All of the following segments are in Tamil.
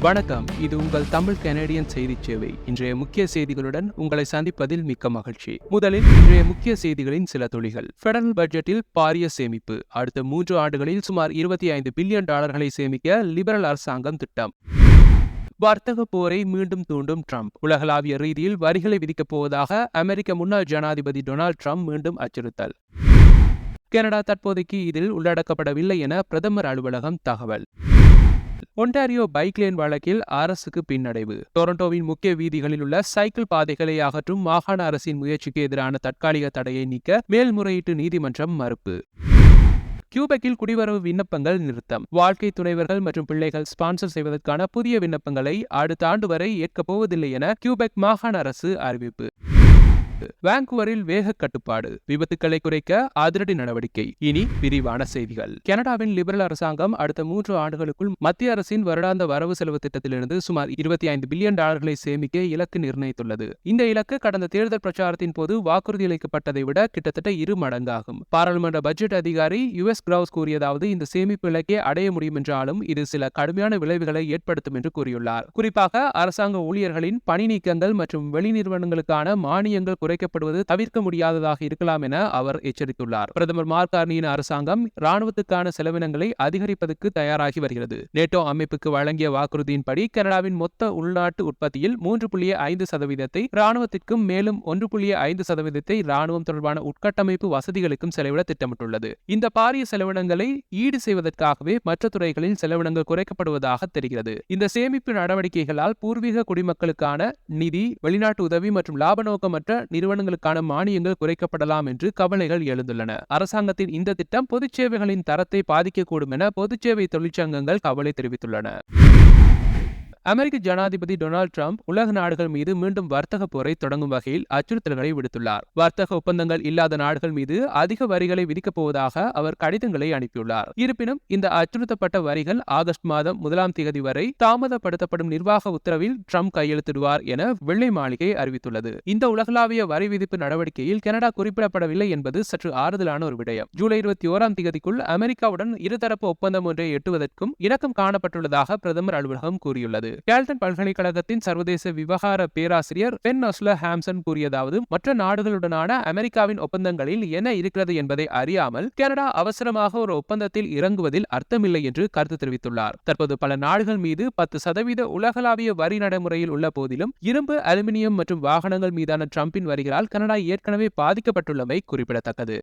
வணக்கம். இது உங்கள் தமிழ் கனடியன் செய்திச் சேவை. இன்றைய முக்கிய செய்திகளுடன் உங்களை சந்திப்பதில் மிக்க மகிழ்ச்சி. முதலில் இன்றைய முக்கிய செய்திகளின் சில துளிகள் பெடரல் பட்ஜெட்டில் பாரிய சேமிப்பு. அடுத்த மூன்று ஆண்டுகளில் சுமார் இருபத்தி ஐந்து பில்லியன் டாலர்களை சேமிக்க லிபரல் அரசாங்கம் திட்டம். வர்த்தக போரை மீண்டும் தூண்டும் ட்ரம்ப் உலகளாவிய ரீதியில் வரிகளை விதிக்கப் போவதாக அமெரிக்க முன்னாள் ஜனாதிபதி டொனால்ட் ட்ரம்ப் மீண்டும் அச்சுறுத்தல். கனடா தற்போதைக்கு இதில் உள்ளடக்கப்படவில்லை என பிரதமர் அலுவலகம் தகவல். ஒன்டாரியோ பைக் லேன் வழக்கில் அரசுக்கு பின்னடைவு. டொரண்டோவின் முக்கிய வீதிகளில் உள்ள சைக்கிள் பாதைகளை அகற்றும் மாகாண அரசின் முயற்சிக்கு எதிரான தற்காலிக தடையை நீக்க மேல்முறையீட்டு நீதிமன்றம் மறுப்பு. கியூபெக்கில் குடிவரவு விண்ணப்பங்கள் நிறுத்தம். வாழ்க்கை துணைவர்கள் மற்றும் பிள்ளைகள் ஸ்பான்சர் செய்வதற்கான புதிய விண்ணப்பங்களை அடுத்த ஆண்டு வரை ஏற்கப் போவதில்லை என கியூபெக் மாகாண அரசு அறிவிப்பு. வாங்குவரில் வேக கட்டுப்பாடு விபத்துக்களை குறைக்க அதிரடி நடவடிக்கை. இனி விரிவான செய்திகள். கனடாவின் லிபரல் அரசாங்கம் அடுத்த மூன்று ஆண்டுகளுக்குள் மத்திய அரசின் வருடாந்த வரவு செலவு திட்டத்திலிருந்து சுமார் இருபத்தி ஐந்து பில்லியன் டாலர்களை சேமிக்க இலக்கு நிர்ணயித்துள்ளது. இந்த இலக்கு கடந்த தேர்தல் பிரச்சாரத்தின் போது வாக்குறுதி அளிக்கப்பட்டதை விட கிட்டத்தட்ட இரு மடங்காகும். பாராளுமன்ற பட்ஜெட் அதிகாரி யு எஸ் கிரவுஸ் கூறியதாவது இந்த சேமிப்பு இலக்கை அடைய முடியும் என்றாலும் இது சில கடுமையான விளைவுகளை ஏற்படுத்தும் என்று கூறியுள்ளார். குறிப்பாக அரசாங்க ஊழியர்களின் பணி நீக்கங்கள் மற்றும் வெளி நிறுவனங்களுக்கான மானியங்கள் குறைக்கப்படுவது தவிர்க்க முடியாததாக இருக்கலாம் என அவர் எச்சரித்துள்ளார். பிரதமர் மார்க் கார்னியின் அரசாங்கம் ராணுவத்துக்கான செலவினங்களை அதிகரிப்பதற்கு தயாராகி வருகிறது. நேட்டோ அமைப்புக்கு வழங்கிய வாக்குறுதியின்படி கனடாவின் மொத்த உள்நாட்டு உற்பத்தியில் மூன்று புள்ளி ஐந்து சதவீதத்தை ராணுவத்திற்கும் மேலும் ஒன்று புள்ளி ஐந்து சதவீதத்தை ராணுவம் தொடர்பான உட்கட்டமைப்பு வசதிகளுக்கும் செலவிட திட்டமிட்டுள்ளது. இந்த பாரிய செலவினங்களை ஈடு செய்வதற்காகவே மற்ற துறைகளில் செலவினங்கள் குறைக்கப்படுவதாக தெரிகிறது. இந்த சேமிப்பு நடவடிக்கைகளால் பூர்வீக குடிமக்களுக்கான நிதி வெளிநாட்டு உதவி மற்றும் லாப நோக்கமற்ற நிறுவனங்களுக்கான மானியங்கள் குறைக்கப்படலாம் என்று கவலைகள் எழுந்துள்ளன. அரசாங்கத்தின் இந்த திட்டம் பொதுச் சேவைகளின் தரத்தை பாதிக்கக்கூடும் என பொதுச் சேவை தொழிற்சங்கங்கள் கவலை தெரிவித்துள்ளன. அமெரிக்க ஜனாதிபதி டொனால்ட் ட்ரம்ப் உலக நாடுகள் மீது மீண்டும் வர்த்தக போரை தொடங்கும் வகையில் அச்சுறுத்தல்களை விடுத்துள்ளார். வர்த்தக ஒப்பந்தங்கள் இல்லாத நாடுகள் மீது அதிக வரிகளை விதிக்கப் போவதாக அவர் கடிதங்களை அனுப்பியுள்ளார். இருப்பினும் இந்த அச்சுறுத்தப்பட்ட வரிகள் ஆகஸ்ட் மாதம் முதலாம் தேதி வரை தாமதப்படுத்தப்படும் நிர்வாக உத்தரவில் ட்ரம்ப் கையெழுத்திடுவார் என வெள்ளை மாளிகை அறிவித்துள்ளது. இந்த உலகளாவிய வரி விதிப்பு நடவடிக்கையில் கனடா குறிப்பிடப்படவில்லை என்பது சற்று ஆறுதலான ஒரு விடயம். ஜூலை இருபத்தி ஓராம் தேதிக்குள் அமெரிக்காவுடன் இருதரப்பு ஒப்பந்தம் ஒன்றை எட்டுவதற்கும் இணக்கம் காணப்பட்டுள்ளதாக பிரதமர் அலுவலகம் கூறியுள்ளது. கேல்டன் பல்கலைக்கழகத்தின் சர்வதேச விவகார பேராசிரியர் பென் அஸ்ல ஹாம்சன் கூறியதாவது மற்ற நாடுகளுடனான அமெரிக்காவின் ஒப்பந்தங்களில் என்ன இருக்கிறது என்பதை அறியாமல் கனடா அவசரமாக ஒரு ஒப்பந்தத்தில் இறங்குவதில் அர்த்தமில்லை என்று கருத்து தெரிவித்துள்ளார். தற்போது பல நாடுகள் மீது பத்து சதவீத உலகளாவிய வரி நடைமுறையில் உள்ள போதிலும் இரும்பு அலுமினியம் மற்றும் வாகனங்கள் மீதான ட்ரம்பின் வரிகளால் கனடா ஏற்கனவே பாதிக்கப்பட்டுள்ளமை குறிப்பிடத்தக்கது.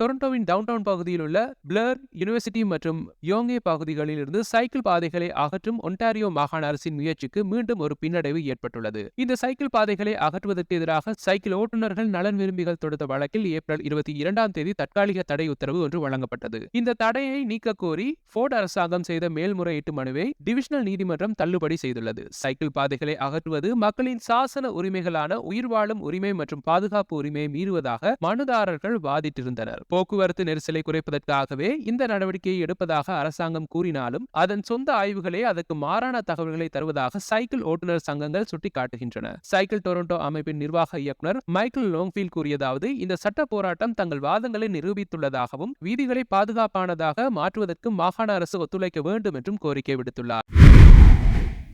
டொரண்டோவின் டவுன்டவுன் பகுதியில் உள்ள பிளர் யூனிவர்சிட்டி மற்றும் யோங்கே பகுதிகளில் இருந்து சைக்கிள் பாதைகளை அகற்றும் ஒன்டாரியோ மாகாண அரசின் முயற்சிக்கு மீண்டும் ஒரு பின்னடைவு ஏற்பட்டுள்ளது. இந்த சைக்கிள் பாதைகளை அகற்றுவதற்கு எதிராக சைக்கிள் ஓட்டுநர்கள் நலன் விரும்பிகள் தொடுத்த வழக்கில் ஏப்ரல் இருபத்தி இரண்டாம் தேதி தற்காலிக தடை உத்தரவு ஒன்று வழங்கப்பட்டது. இந்த தடையை நீக்க கோரி போர்ட் அரசாங்கம் செய்த மேல்முறையீட்டு மனுவை டிவிஷனல் நீதிமன்றம் தள்ளுபடி செய்துள்ளது. சைக்கிள் பாதைகளை அகற்றுவது மக்களின் சாசன உரிமைகளான உயிர் வாழும் உரிமை மற்றும் பாதுகாப்பு உரிமையை மீறுவதாக மனுதாரர்கள் வாதிட்டிருந்தனர். போக்குவரத்து நெரிசலை குறைப்பதற்காகவே இந்த நடவடிக்கையை எடுப்பதாக அரசாங்கம் கூறினாலும் அதன் சொந்த ஆய்வுகளே அதற்கு மாறான தகவல்களை தருவதாக சைக்கிள் ஓட்டுநர் சங்கங்கள் சுட்டிக்காட்டுகின்றன. சைக்கிள் டொரண்டோ அமைப்பின் நிர்வாக இயக்குனர் மைக்கேல் லோங்ஃபீல் கூறியதாவது இந்த சட்ட போராட்டம் தங்கள் வாதங்களை நிரூபித்துள்ளதாகவும் வீதிகளை பாதுகாப்பானதாக மாற்றுவதற்கு மாகாண அரசு ஒத்துழைக்க வேண்டும் என்றும் கோரிக்கை விடுத்துள்ளார்.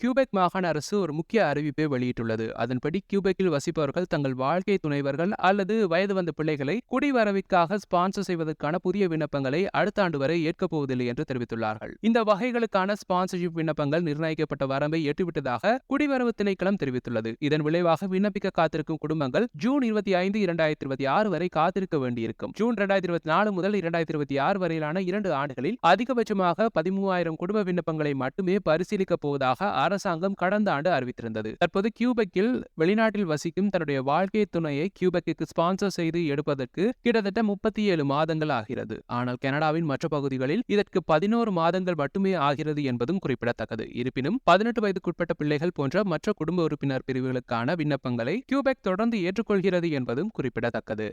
கியூபெக் மாகாண அரசு ஒரு முக்கிய அறிவிப்பை வெளியிட்டுள்ளது. அதன்படி கியூபெக்கில் வசிப்பவர்கள் தங்கள் வாழ்க்கை துணைவர்கள் அல்லது வயது வந்த பிள்ளைகளை குடிவரவிற்காக ஸ்பான்சர் செய்வதற்கான புதிய விண்ணப்பங்களை அடுத்த ஆண்டு வரை ஏற்கப் போவதில்லை என்று தெரிவித்துள்ளார்கள். இந்த வகைகளுக்கான ஸ்பான்சர்ஷிப் விண்ணப்பங்கள் நிர்ணயிக்கப்பட்ட வரம்பை எட்டிவிட்டதாக குடிவரவு திணைக்களம் தெரிவித்துள்ளது. இதன் விளைவாக விண்ணப்பிக்க காத்திருக்கும் குடும்பங்கள் ஜூன் இருபத்தி ஐந்து இரண்டாயிரத்தி இருபத்தி ஆறு வரை காத்திருக்க வேண்டியிருக்கும். ஜூன் இரண்டாயிரத்தி இருபத்தி நாலு முதல் இரண்டாயிரத்தி இருபத்தி ஆறு வரையிலான இரண்டு ஆண்டுகளில் அதிகபட்சமாக பதிமூவாயிரம் குடும்ப விண்ணப்பங்களை மட்டுமே பரிசீலிக்கப் போவதாக அரசாங்கம் கடந்த ஆண்டு அறிவித்திருந்தது. தற்போது கியூபெக்கில் வெளிநாட்டில் வசிக்கும் தன்னுடைய வாழ்க்கை துணையை கியூபெக்கு ஸ்பான்சர் செய்து எடுப்பதற்கு கிட்டத்தட்ட முப்பத்தி ஏழு மாதங்கள் ஆகிறது. ஆனால் கனடாவின் மற்ற பகுதிகளில் இதற்கு பதினோரு மாதங்கள் மட்டுமே ஆகிறது என்பதும் குறிப்பிடத்தக்கது. இருப்பினும் பதினெட்டு வயதுக்குட்பட்ட பிள்ளைகள் போன்ற மற்ற குடும்ப உறுப்பினர் பிரிவுகளுக்கான விண்ணப்பங்களை கியூபெக் தொடர்ந்து ஏற்றுக்கொள்கிறது என்பதும் குறிப்பிடத்தக்கது.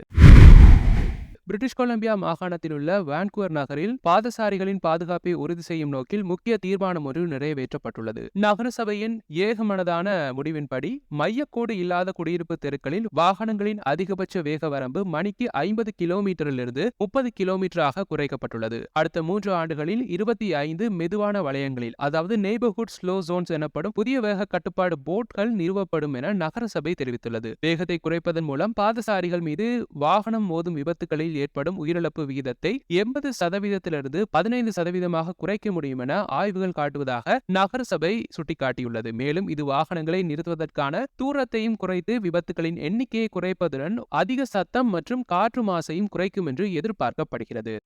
பிரிட்டிஷ் கொலம்பியா மாகாணத்தில் உள்ள வான்குவர் நகரில் பாதசாரிகளின் பாதுகாப்பை உறுதி செய்யும் நோக்கில் முக்கிய தீர்மானம் ஒன்று நிறைவேற்றப்பட்டுள்ளது. நகரசபையின் ஏகமனதான முடிவின்படி மையக்கோடு இல்லாத குடியிருப்பு தெருக்களில் வாகனங்களின் அதிகபட்ச வேக வரம்பு மணிக்கு ஐம்பது கிலோமீட்டரிலிருந்து முப்பது கிலோமீட்டராக குறைக்கப்பட்டுள்ளது. அடுத்த மூன்று ஆண்டுகளில் இருபத்தி ஐந்து மெதுவான வளையங்களில் அதாவது நெய்பர்ஹுட் ஸ்லோ ஜோன்ஸ் எனப்படும் புதிய வேக கட்டுப்பாடு போட்கள் நிறுவப்படும் என நகரசபை தெரிவித்துள்ளது. வேகத்தை குறைப்பதன் மூலம் பாதசாரிகள் மீது வாகனம் மோதும் விபத்துகளில் ஏற்படும் உயிரிழப்பு விகிதத்தை எண்பது சதவீதத்திலிருந்து பதினைந்து சதவீதமாக குறைக்க முடியும் என ஆய்வுகள் காட்டுவதாக நகரசபை சுட்டிக்காட்டியுள்ளது. மேலும் இது வாகனங்களை நிறுத்துவதற்கான தூரத்தையும் குறைத்து விபத்துகளின் எண்ணிக்கையை குறைப்பதுடன் அதிக சத்தம் மற்றும் காற்று மாசையும் குறைக்கும் என்று எதிர்பார்க்கப்படுகிறது.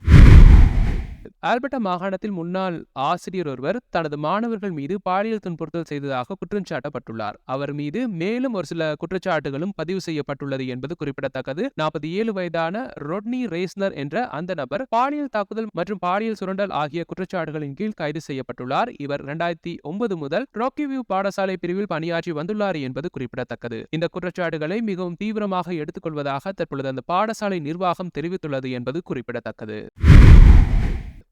ஆல்பர்டா மாகாணத்தில் முன்னாள் ஆசிரியர் ஒருவர் தனது மாணவர்கள் மீது பாலியல் துன்புறுத்தல் செய்ததாக குற்றம் சாட்டப்பட்டுள்ளார் அவர் மீது மேலும் ஒரு சில குற்றச்சாட்டுகளும் பதிவு செய்யப்பட்டுள்ளது என்பது குறிப்பிடத்தக்கது. நாற்பத்தி ஏழு வயதான ரொட்னி ரேஸ்னர் என்ற அந்த நபர் பாலியல் தாக்குதல் மற்றும் பாலியல் சுரண்டல் ஆகிய குற்றச்சாட்டுகளின் கீழ் கைது செய்யப்பட்டுள்ளார். இவர் இரண்டாயிரத்தி ஒன்பது முதல் ராக்கிவியூ பாடசாலை பிரிவில் பணியாற்றி வந்துள்ளார் என்பது குறிப்பிடத்தக்கது. இந்த குற்றச்சாட்டுகளை மிகவும் தீவிரமாக எடுத்துக்கொள்வதாக தற்பொழுது அந்த பாடசாலை நிர்வாகம் தெரிவித்துள்ளது என்பது குறிப்பிடத்தக்கது.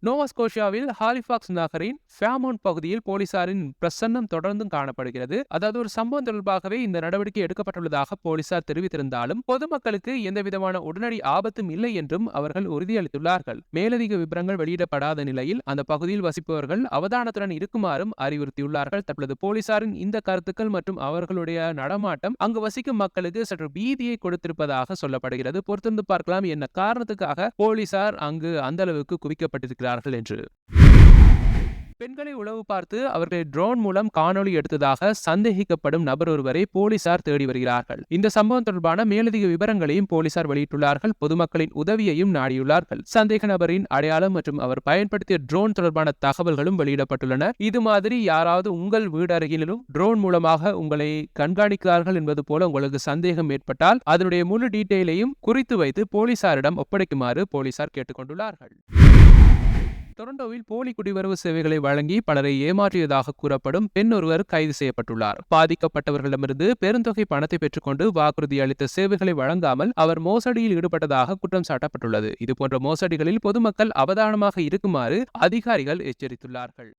நோவாஸ்கோஷியாவில் ஹாலிஃபாக்ஸ் நகரின் ஃபேமோன் பகுதியில் போலீசாரின் பிரசன்னம் தொடர்ந்தும் காணப்படுகிறது. அதாவது ஒரு சம்பவம் தொடர்பாகவே இந்த நடவடிக்கை எடுக்கப்பட்டுள்ளதாக போலீசார் தெரிவித்திருந்தாலும் பொதுமக்களுக்கு எந்தவிதமான உடனடி ஆபத்தும் இல்லை என்றும் அவர்கள் உறுதியளித்துள்ளார்கள். மேலதிக விவரங்கள் வெளியிடப்படாத நிலையில் அந்த பகுதியில் வசிப்பவர்கள் அவதானத்துடன் இருக்குமாறும் அறிவுறுத்தியுள்ளார்கள். தற்பொழுது போலீசாரின் இந்த கருத்துக்கள் மற்றும் அவர்களுடைய நடமாட்டம் அங்கு வசிக்கும் மக்களுக்கு சற்று பீதியை கொடுத்திருப்பதாக சொல்லப்படுகிறது. பொறுத்திருந்து பார்க்கலாம் என்ன காரணத்துக்காக போலீசார் அங்கு அந்த அளவுக்கு குவிக்கப்பட்டிருக்கிறார் இருக்கிறார்கள் என்று. பெண்களை உளவு பார்த்து அவர்களை ட்ரோன் மூலம் காணொலி எடுத்ததாக சந்தேகிக்கப்படும் நபர் ஒருவரை போலீசார் தேடி வருகிறார்கள். இந்த சம்பவம் தொடர்பான மேலதிக விவரங்களையும் போலீசார் வெளியிட்டுள்ளார்கள். பொதுமக்களின் உதவியையும் நாடியுள்ளார்கள். சந்தேக நபரின் அடையாளம் மற்றும் அவர் பயன்படுத்திய ட்ரோன் தொடர்பான தகவல்களும் வெளியிடப்பட்டுள்ளன. இது மாதிரி யாராவது உங்கள் வீடு அருகிலும் ட்ரோன் மூலமாக உங்களை கண்காணிக்கிறார்கள் என்பது போல உங்களுக்கு சந்தேகம் ஏற்பட்டால் அதனுடைய முழு டீட்டெயிலையும் குறித்து வைத்து போலீசாரிடம் ஒப்படைக்குமாறு போலீசார் கேட்டுக்கொண்டுள்ளார்கள். டொரண்டோவில் போலி குடிவரவு சேவைகளை வழங்கி பலரை ஏமாற்றியதாக கூறப்படும் பெண் ஒருவர் கைது செய்யப்பட்டுள்ளார். பாதிக்கப்பட்டவர்களிடமிருந்து பெருந்தொகை பணத்தை பெற்றுக்கொண்டு வாக்குறுதி அளித்த சேவைகளை வழங்காமல் அவர் மோசடியில் ஈடுபட்டதாக குற்றம் சாட்டப்பட்டுள்ளது. இதுபோன்ற மோசடிகளில் பொதுமக்கள் அவதானமாக இருக்குமாறு அதிகாரிகள் எச்சரித்துள்ளார்கள்.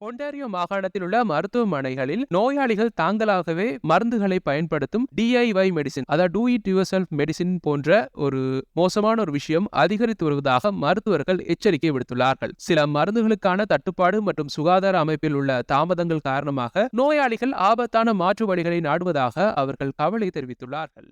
ஒன்டாரியோ மாகாணத்தில் உள்ள மருத்துவமனைகளில் நோயாளிகள் தாங்களாகவே மருந்துகளை பயன்படுத்தும் டிஐஒய் மெடிசின் அதாவது do it yourself medicine போன்ற ஒரு மோசமான ஒரு விஷயம் அதிகரித்து வருவதாக மருத்துவர்கள் எச்சரிக்கை விடுத்துள்ளார்கள். சில மருந்துகளுக்கான தட்டுப்பாடு மற்றும் சுகாதார அமைப்பில் உள்ள தாமதங்கள் காரணமாக நோயாளிகள் ஆபத்தான மாற்று வழிகளை நாடுவதாக அவர்கள் கவலை தெரிவித்துள்ளார்கள்.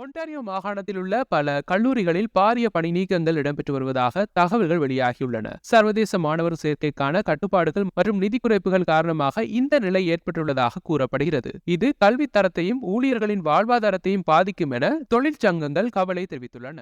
ஒன்டாரியோ மாகாணத்தில் உள்ள பல கல்லூரிகளில் பாரிய பணி நீக்கங்கள் இடம்பெற்று வருவதாக தகவல்கள் வெளியாகியுள்ளன. சர்வதேச மாணவர் சேர்க்கைக்கான கட்டுப்பாடுகள் மற்றும் நிதி குறைப்புகள் காரணமாக இந்த நிலை ஏற்பட்டுள்ளதாக கூறப்படுகிறது. இது கல்வி தரத்தையும் ஊழியர்களின் வாழ்வாதாரத்தையும் பாதிக்கும் என தொழிற்சங்கங்கள் கவலை தெரிவித்துள்ளன.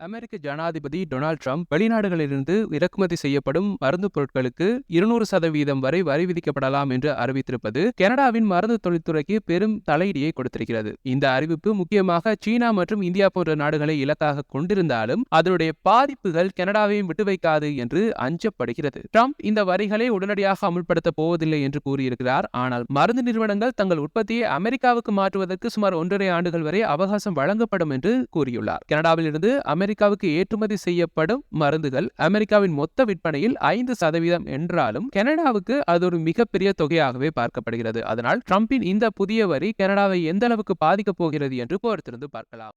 அமெரிக்க ஜனாதிபதி டொனால்ட் ட்ரம்ப் வெளிநாடுகளிலிருந்து இறக்குமதி செய்யப்படும் மருந்து பொருட்களுக்கு இருநூறு சதவீதம் வரை வரி விதிக்கப்படலாம் என்று அறிவித்திருப்பது கனடாவின் மருந்து தொழில்துறைக்கு பெரும் தலையீடியை கொடுத்திருக்கிறது. இந்த அறிவிப்பு முக்கியமாக சீனா மற்றும் இந்தியா போன்ற நாடுகளை இலக்காக கொண்டிருந்தாலும் அதனுடைய பாதிப்புகள் கனடாவையும் விட்டு வைக்காது என்று அஞ்சப்படுகிறது. ட்ரம்ப் இந்த வரிகளை உடனடியாக அமுல்படுத்த போவதில்லை என்று கூறியிருக்கிறார். ஆனால் மருந்து நிறுவனங்கள் தங்கள் உற்பத்தியை அமெரிக்காவுக்கு மாற்றுவதற்கு சுமார் ஒன்றரை ஆண்டுகள் வரை அவகாசம் வழங்கப்படும் என்று கூறியுள்ளார். கனடாவில் இருந்து அமெரிக்க அமெரிக்காவுக்கு ஏற்றுமதி செய்யப்படும் மருந்துகள் அமெரிக்காவின் மொத்த விற்பனையில் ஐந்து சதவீதம் என்றாலும் கனடாவுக்கு அது ஒரு மிகப்பெரிய தொகையாகவே பார்க்கப்படுகிறது. அதனால் ட்ரம்பின் இந்த புதிய வரி கனடாவை எந்த அளவுக்கு பாதிக்கப் போகிறது என்று பொறுத்திருந்து பார்க்கலாம்.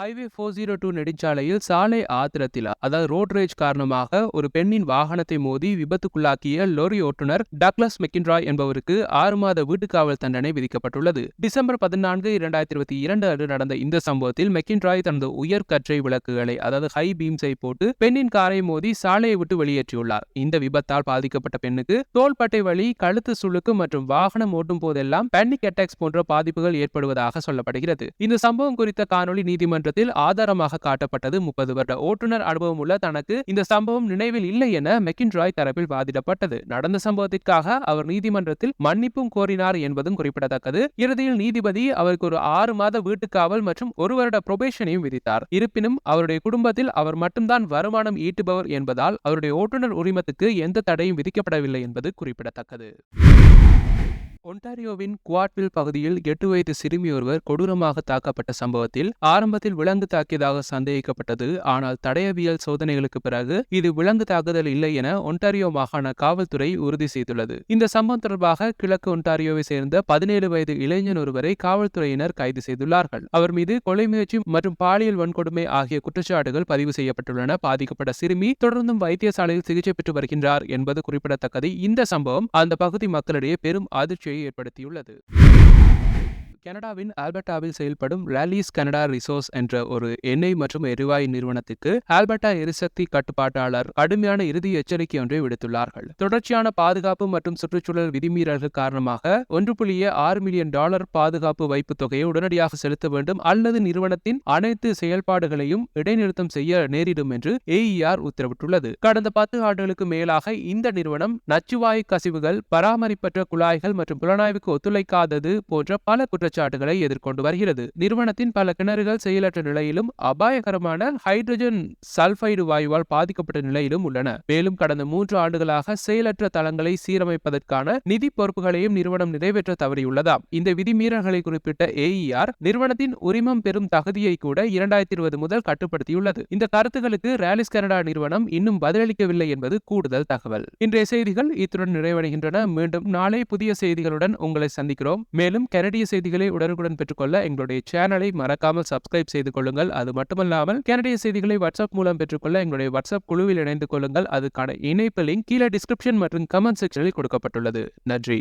ஹைவே ஃபோர் ஜீரோ டூ நெடுஞ்சாலையில் சாலை ஆத்திரத்தில் அதாவது ரோட் ரேஜ் காரணமாக ஒரு பெண்ணின் வாகனத்தை மோதி விபத்துக்குள்ளாக்கிய லோரி ஓட்டுநர் டக்ளஸ் மெக்கின்ராய் என்பவருக்கு ஆறு மாத வீட்டுக்காவல் தண்டனை விதிக்கப்பட்டுள்ளது. டிசம்பர் பதினான்கு இரண்டாயிரத்தி இருபத்தி இரண்டு அன்று நடந்த இந்த சம்பவத்தில் மெக்கின்ராய் தனது உயர் கற்றை விளக்குகளை அதாவது ஹை பீம்ஸை போட்டு பெண்ணின் காரை மோதி சாலையை விட்டு வெளியேற்றியுள்ளார். இந்த விபத்தால் பாதிக்கப்பட்ட பெண்ணுக்கு தோள்பட்டை வலி கழுத்து சுழுக்கு மற்றும் வாகனம் ஓட்டும் போதெல்லாம் பேனிக் அட்டாக்ஸ் போன்ற பாதிப்புகள் ஏற்படுவதாக சொல்லப்படுகிறது. இந்த சம்பவம் குறித்த காணொலி நீதிமன்ற நீதிமன்றத்தில் ஆதாரமாக காட்டப்பட்டது. முப்பது வருட ஓட்டுநர் அனுபவம் உள்ள தனக்கு இந்த சம்பவம் நினைவில் இல்லை என மெக்கின்ராய் தரப்பில் வாதிடப்பட்டது. நடந்த சம்பவத்திற்காக அவர் நீதிமன்றத்தில் மன்னிப்பும் கோரினார் என்பதும் குறிப்பிடத்தக்கது. இறுதியில் நீதிபதி அவருக்கு ஒரு ஆறு மாத வீட்டுக்காவல் மற்றும் ஒரு வருட புரொபேஷனையும் விதித்தார். இருப்பினும் அவருடைய குடும்பத்தில் அவர் மட்டும்தான் வருமானம் ஈட்டுபவர் என்பதால் அவருடைய ஓட்டுநர் உரிமத்துக்கு எந்த தடையும் விதிக்கப்படவில்லை என்பது குறிப்பிடத்தக்கது. ஒன்டாரியோவின் குவாட்வில் பகுதியில் எட்டு வயது சிறுமி ஒருவர் கொடூரமாக தாக்கப்பட்ட சம்பவத்தில் ஆரம்பத்தில் விலங்கு தாக்கியதாக சந்தேகிக்கப்பட்டது. ஆனால் தடயவியல் சோதனைகளுக்கு பிறகு இது விலங்கு தாக்குதல் இல்லை என ஒன்டாரியோ மாகாண காவல்துறை உறுதி செய்துள்ளது. இந்த சம்பவம் தொடர்பாக கிழக்கு ஒன்டாரியோவை சேர்ந்த பதினேழு வயது இளைஞன் ஒருவரை காவல்துறையினர் கைது செய்துள்ளார்கள். அவர் மீது கொலை முயற்சி மற்றும் பாலியல் வன்கொடுமை ஆகிய குற்றச்சாட்டுகள் பதிவு செய்யப்பட்டுள்ளன. பாதிக்கப்பட்ட சிறுமி தொடர்ந்தும் வைத்தியசாலையில் சிகிச்சை பெற்று வருகின்றார் என்பது குறிப்பிடத்தக்கது. இந்த சம்பவம் அந்த பகுதி மக்களிடையே பெரும் அதிர்ச்சியை ஏற்படுத்தியுள்ளது. கனடாவின் ஆல்பர்டாவில் செயல்படும் ரேலிஸ் கனடா ரிசோர்ஸ் என்ற ஒரு எண்ணெய் மற்றும் எரிவாயு நிறுவனத்துக்கு ஆல்பர்டா எரிசக்தி கட்டுப்பாட்டாளர் கடுமையான இறுதி எச்சரிக்கை ஒன்றை விடுத்துள்ளார்கள். தொடர்ச்சியான பாதுகாப்பு மற்றும் சுற்றுச்சூழல் விதிமீறல்கள் காரணமாக ஒன்று புள்ளிய ஆறு மில்லியன் டாலர் பாதுகாப்பு வைப்பு தொகையை உடனடியாக செலுத்த வேண்டும். அல்லது நிறுவனத்தின் அனைத்து செயல்பாடுகளையும் இடைநிறுத்தம் செய்ய நேரிடும் என்று ஏஇஆர் உத்தரவிட்டுள்ளது. கடந்த பத்து ஆண்டுகளுக்கு மேலாக இந்த நிறுவனம் நச்சுவாயு கசிவுகள் பராமரிப்பற்ற குழாய்கள் மற்றும் புலனாய்வுக்கு ஒத்துழைக்காதது போன்ற பல குற்ற குற்றச்சாட்டுகளை எதிர்கொண்டு வருகிறது. நிறுவனத்தின் பல கிணறுகள் செயலற்ற நிலையிலும் அபாயகரமான ஹைட்ரஜன் சல்பைடு வாயுவால் பாதிக்கப்பட்ட நிலையிலும் உள்ளன. மேலும் கடந்த மூன்று ஆண்டுகளாக செயலற்ற தளங்களை சீரமைப்பதற்கான நிதி பொறுப்புகளையும் நிறுவனம் நிறைவேற்ற தவறியுள்ளதாம். இந்த விதிமீறல்களை குறிப்பிட்ட ஏஇஆர் நிறுவனத்தின் உரிமம் பெறும் தகுதியை கூட இரண்டாயிரத்தி இருபது முதல் கட்டுப்படுத்தியுள்ளது. இந்த கருத்துகளுக்கு ரேலிஸ் கனடா நிறுவனம் இன்னும் பதிலளிக்கவில்லை என்பது கூடுதல் தகவல். இன்றைய செய்திகள் இத்துடன் நிறைவடைகின்றன. மீண்டும் நாளை புதிய செய்திகளுடன் உங்களை சந்திக்கிறோம். மேலும் கனடிய செய்திகள் செய்திகளை உடனுக்குடன் பெற்றுக்கொள்ள எங்களுடைய சேனலை மறக்காமல் சப்ஸ்கிரைப் செய்து கொள்ளுங்கள். அது மட்டுமல்லாமல் கனடிய செய்திகளை வாட்ஸ்அப் மூலம் பெற்றுக்கொள்ள எங்களுடைய வாட்ஸ்அப் குழுவில் இணைந்து கொள்ளுங்கள். அதுக்கான இணைப்பு லிங்க் கீழே டிஸ்கிரிப்ஷன் மற்றும் கமெண்ட் செக்ஷனில் கொடுக்கப்பட்டுள்ளது. நன்றி.